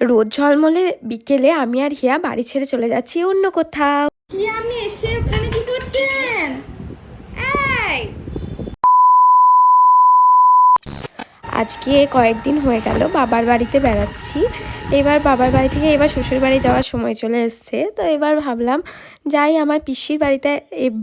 রোদ ঝলমলে বিকেলে আমি আর হিয়া বাড়ি ছেড়ে চলে যাচ্ছি অন্য কোথাও। আমি এসে ওখানে কি করছেন এই আজকে কয়েকদিন হয়ে গেল, বাবার বাড়িতে বেড়াচ্ছি। এবার বাবার বাড়ি থেকে এবার শ্বশুর বাড়ি যাওয়ার সময় চলে এসছে। তো এবার ভাবলাম, যাই আমার পিসির বাড়িতে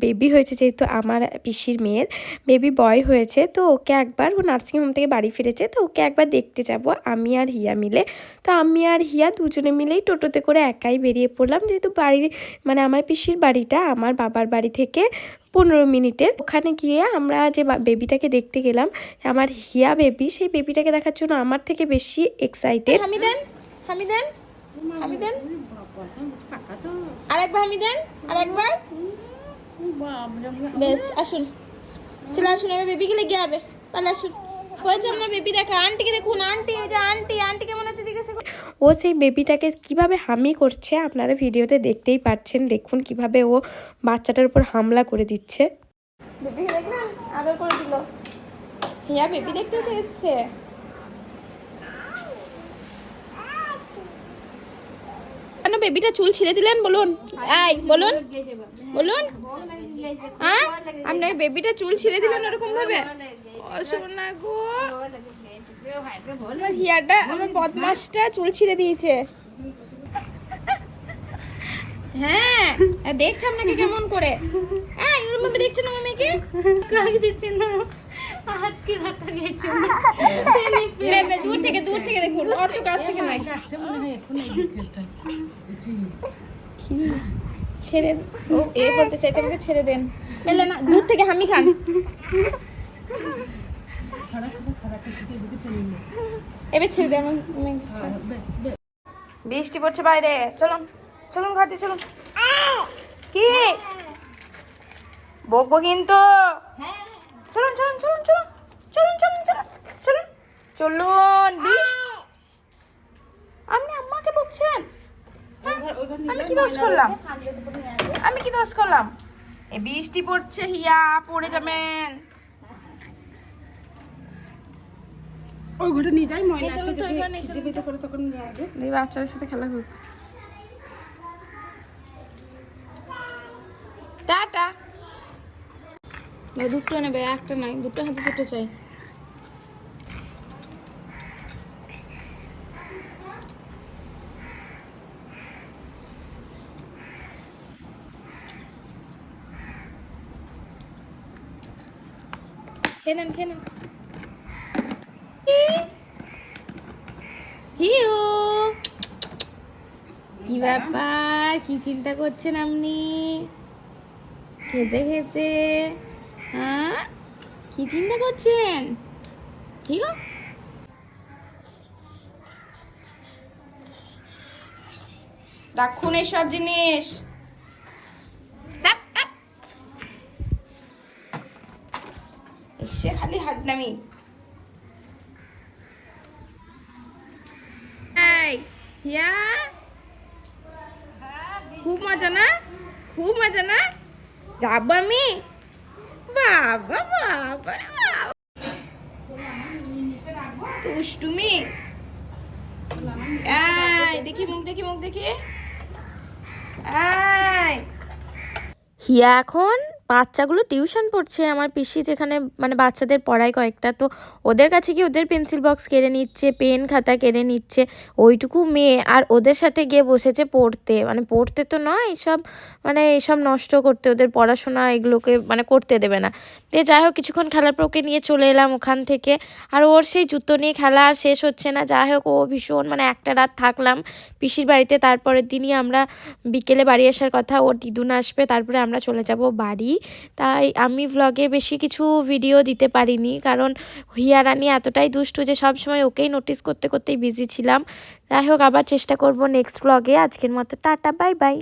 বেবি হয়েছে, যেহেতু আমার পিসির মেয়ের বেবি বয় হয়েছে, তো ওকে একবার ও নার্সিংহোম থেকে বাড়ি ফিরেছে, তো ওকে একবার দেখতে যাব, আমি আর হিয়া মিলে। তো আমি আর হিয়া দুজনে মিলেই টোটোতে করে একাই বেরিয়ে পড়লাম, যেহেতু বাড়ির মানে আমার পিসির বাড়িটা আমার বাবার বাড়ি থেকে পনেরো মিনিটের। ওখানে গিয়ে আমরা যে বেবিটাকে দেখতে গেলাম, আমার হিয়া বেবি সেই বেবিটাকে দেখার জন্য আমার থেকে বেশি এক্সাইটেড হামি দেন হামি দেন হামি দেন। আরেকবার হামি দেন, আরেকবার। বেশ, আসুন। চলে আসুন, এবার বেবিকে লেগে যাবে। তাহলে আসুন। হয়েছে আপনার বেবি দেখা। আন্টিকে দেখুন আন্টি ওই যে আন্টি আন্টি কেমন আছে জিজ্ঞাসা করুন ও সেই বেবিটাকে কীভাবে হামি করছে আপনারা ভিডিওতে দেখতেই পাচ্ছেন। দেখুন কীভাবে ও বাচ্চাটার উপর হামলা করে দিচ্ছে। বেবিকে বেবি তো কেন বেবিটা চুল ছিঁড়ে দিলেন, বলুন? এই, বলুন বলুন। হ্যাঁ আপনি বেবিটা চুল ছিঁড়ে দিলেন ওরকম ভাবে সোনা গো আমার হিয়াটা আমার বদমাসটা চুল ছিঁড়ে দিয়েছে। হ্যাঁ আর দেখছে আপনাকে কেমন করে? হ্যাঁ এরকম ভাবে দেখছেন আমার মেয়েকে? লে, লে, দূর থেকে দূর থেকে দেখুন অত কাছ থেকে নয়। কি? ছেড়ে ও এ বলতে চাইছে আমাকে ছেড়ে দেন। এলে না দূর থেকে হামি খান। এবার ছেড়ে বৃষ্টি পড়ছে বাইরে। চলুন চলুন ঘাটে, চলুন। কি? বকবো কিন্তু। চলুন চলুন চলুন চলুন চলুন চলুন চলুন চলুন। চলুন বিশ আপনি আম্মাকে বকছেন? হ্যাঁ? আমি কি দোষ করলাম? আমি কি দোষ করলাম? এ বৃষ্টি পড়ছে, হিয়া, পড়ে যাবেন। চলুন তো এখানে দিয়ে বাচ্চাদের সাথে খেলা করব টাটা। দুটো নেবে একটা নাই দুটো হাতে দুটো চাই। খেয়ে নেন খেয়ে নেন। হিউ কি ব্যাপার? কি চিন্তা করছেন আপনি? খেতে খেতে? হ্যাঁ? কি চিন্তা করছেন? গো? রাখুন এইসব জিনিস। এসে খালি হাট নামি এই হিয়া খুব মজা না? খুব মজা না? যাব আমি? বাবা বাবা দুষ্টুমি। দেখি মুখ দেখি মুখ, দেখি। হিয়া এখন? বাচ্চাগুলো টিউশন পড়ছে, আমার পিসি যেখানে মানে বাচ্চাদের পড়ায় কয়েকটা, তো ওদের কাছে কি ওদের পেন্সিল বক্স কেড়ে নিচ্ছে পেন খাতা কেড়ে নিচ্ছে, ওইটুকু মেয়ে আর ওদের সাথে গিয়ে বসেছে পড়তে। মানে পড়তে তো নয়, এসব মানে এসব নষ্ট করতে, ওদের পড়াশোনা এগুলোকে মানে করতে দেবে না। তো যাই হোক, কিছুক্ষণ খেলার পর ওকে নিয়ে চলে এলাম ওখান থেকে। আর ওর সেই জুতো নিয়ে খেলা আর শেষ হচ্ছে না। যাই হোক, ও ভীষণ মানে একটা রাত থাকলাম পিসির বাড়িতে। তারপরের দিনই আমরা বিকেলে বাড়ি আসার কথা, ওর দিদুন আসবে, তারপরে আমরা চলে যাব বাড়ি। তাই আমি ব্লগে বেশি কিছু ভিডিও দিতে পারিনি। কারণ হিয়া রানী এতটাই দুষ্টু যে সব সময় ওকেই নোটিস করতে, করতেই বিজি ছিলাম। যাই হোক, আবার চেষ্টা করব নেক্সট ব্লগে আজকের মতো টাটা বাই বাই